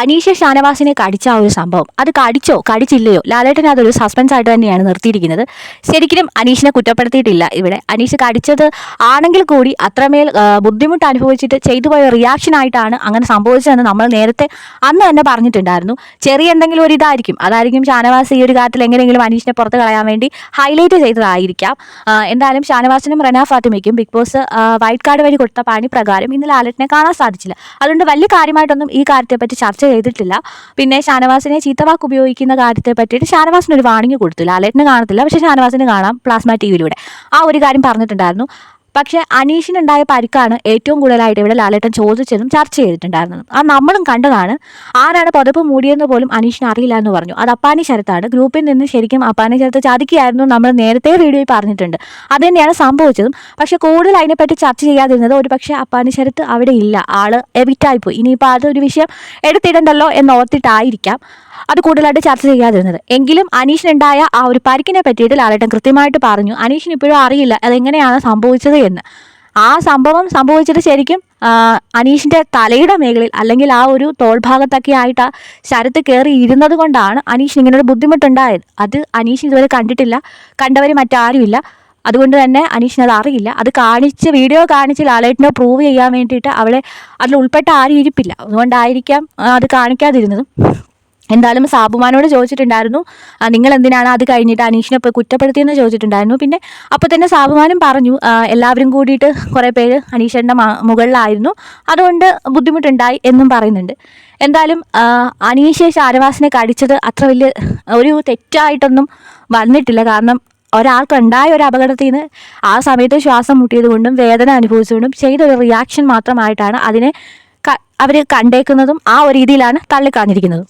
അനീഷ ഷാനവാസിനെ കടിച്ച ആ ഒരു സംഭവം. അത് കടിച്ചോ? കടിച്ചില്ലയോ? ലാലേട്ടൻ അതൊരു സസ്പെൻസ് ആയിട്ട് തന്നെയാണ് നിർത്തിയിരിക്കുന്നത്. ശരിക്കും അനീഷിനെ കുറ്റപ്പെടുത്തിയിട്ടില്ല ഇവിടെ. അനീഷ് കടിച്ചത് ആണെങ്കിൽ കൂടി അത്രമേൽ ബുദ്ധിമുട്ട് അനുഭവിച്ചിട്ട് ചെയ്തു പോയ റിയാക്ഷൻ ആയിട്ടാണ് അങ്ങനെ സംഭവിച്ചതെന്ന് നമ്മൾ നേരത്തെ അന്ന് തന്നെ പറഞ്ഞിട്ടുണ്ടായിരുന്നു. ചെറിയ എന്തെങ്കിലും ഒരു ഇതായിരിക്കും. അതായിരിക്കും ഷാനവാസ് ഈ ഒരു കാര്യത്തിൽ എങ്ങനെയെങ്കിലും അനീഷിനെ പുറത്ത് കളയാൻ വേണ്ടി ഹൈലൈറ്റ് ചെയ്തതായിരിക്കാം. എന്തായാലും ഷാനവാസിനും റന ഫാത്തിമയ്ക്കും ബിഗ് ബോസ് വൈറ്റ് കാർഡ് വഴി കൊടുത്ത പണി പ്രകാരം ഇന്ന് ലാലറ്റിനെ കാണാൻ സാധിച്ചില്ല. അതുകൊണ്ട് വലിയ കാര്യമായിട്ടൊന്നും ഈ കാര്യത്തെപ്പറ്റി ചർച്ച ചെയ്തിട്ടില്ല. പിന്നെ ഷാനവാസിനെ ചീത്തവാക്ക് ഉപയോഗിക്കുന്ന കാര്യത്തെ പറ്റിയിട്ട് ഷാനവാസിന് ഒരു വാണിംഗ് കൊടുത്തില്ല. ലാലേട്ടന് കാണത്തില്ല. പക്ഷേ ഷാനവാസിന് കാണാം പ്ലാസ്മ ടി വിയിലൂടെ ആ ഒരു കാര്യം പറഞ്ഞിട്ടുണ്ടായിരുന്നു. പക്ഷേ അനീഷിനുണ്ടായ പരിക്കാണ് ഏറ്റവും കൂടുതലായിട്ട് ഇവിടെ ലാലേട്ടൻ ചോദിച്ചതും ചർച്ച ചെയ്തിട്ടുണ്ടായിരുന്നതും. അത് നമ്മളും കണ്ടതാണ്. ആരാണ് പുതപ്പ് മൂടിയെന്ന് പോലും അനീഷിന് അറിയില്ല എന്ന് പറഞ്ഞു. അത് അപ്പാനി ശരത്താണ്. ഗ്രൂപ്പിൽ നിന്ന് ശരിക്കും അപ്പാനി ശരത്ത് ചതിക്കുകയായിരുന്നു നമ്മൾ നേരത്തെ വീഡിയോയിൽ പറഞ്ഞിട്ടുണ്ട്. അത് തന്നെയാണ് സംഭവിച്ചതും. പക്ഷെ കൂടുതൽ അതിനെപ്പറ്റി ചർച്ച ചെയ്യാതിരുന്നത് ഒരു പക്ഷേ അപ്പാനി ശരത്ത് അവിടെ ഇല്ല. ആൾ എവിറ്റായിപ്പോയി. ഇനിയിപ്പോൾ അതൊരു വിഷയം എടുത്തിടണ്ടല്ലോ എന്ന് ഓർത്തിട്ടായിരിക്കാം. അത് കൂടുതലായിട്ട് ചർച്ച ചെയ്യാതിരുന്നത്. എങ്കിലും അനീഷിനുണ്ടായ ആ ഒരു പരിക്കിനെ പറ്റിയിട്ട് ലാലേട്ടൻ കൃത്യമായിട്ട് പറഞ്ഞു. അനീഷിന് ഇപ്പോഴും അറിയില്ല അതെങ്ങനെയാണ് സംഭവിച്ചത് എന്ന്. ആ സംഭവം സംഭവിച്ചിട്ട് ശരിക്കും അനീഷിന്റെ തലയുടെ മേഖലയിൽ അല്ലെങ്കിൽ ആ ഒരു തോൾഭാഗത്തൊക്കെ ആയിട്ട് ആ ശരത്ത് കയറി ഇരുന്നത് കൊണ്ടാണ് അനീഷിന് ഇങ്ങനെ ഒരു ബുദ്ധിമുട്ടുണ്ടായത്. അത് അനീഷ് ഇതുവരെ കണ്ടിട്ടില്ല. കണ്ടവർ മറ്റാരുമില്ല. അതുകൊണ്ട് തന്നെ അനീഷിന് അത് അറിയില്ല. അത് കാണിച്ച് വീഡിയോ കാണിച്ച് ലാലേട്ടിനെ പ്രൂവ് ചെയ്യാൻ വേണ്ടിയിട്ട് അവളെ അതിൽ ഉൾപ്പെട്ട ആരും ഇരിപ്പില്ല. അതുകൊണ്ടായിരിക്കാം അത് കാണിക്കാതിരുന്നതും. എന്തായാലും സാബുമാനോട് ചോദിച്ചിട്ടുണ്ടായിരുന്നു നിങ്ങൾ എന്തിനാണ് അത് കഴിഞ്ഞിട്ട് അനീഷിനെ കുറ്റപ്പെടുത്തിയെന്ന് ചോദിച്ചിട്ടുണ്ടായിരുന്നു? പിന്നെ അപ്പോൾ തന്നെ സാബുമാനും പറഞ്ഞു എല്ലാവരും കൂടിയിട്ട് കുറേ പേര് അനീഷന്റെ മുകളിലായിരുന്നു. അതുകൊണ്ട് ബുദ്ധിമുട്ടുണ്ടായി എന്നും പറയുന്നുണ്ട്. എന്തായാലും അനീഷ് ഷാനവാസിനെ കടിച്ചത് അത്ര വലിയ ഒരു തെറ്റായിട്ടൊന്നും വന്നിട്ടില്ല. കാരണം ഒരാൾക്കുണ്ടായ ഒരു അപകടത്തിൽ നിന്ന് ആ സമയത്ത് ശ്വാസം മുട്ടിയത് കൊണ്ടും വേദന അനുഭവിച്ചുകൊണ്ടും ചെയ്ത ഒരു റിയാക്ഷൻ മാത്രമായിട്ടാണ് അതിനെ അവർ കണ്ടേക്കുന്നതും ആ ഒരു രീതിയിലാണ് തള്ളിക്കാണിരിക്കുന്നതും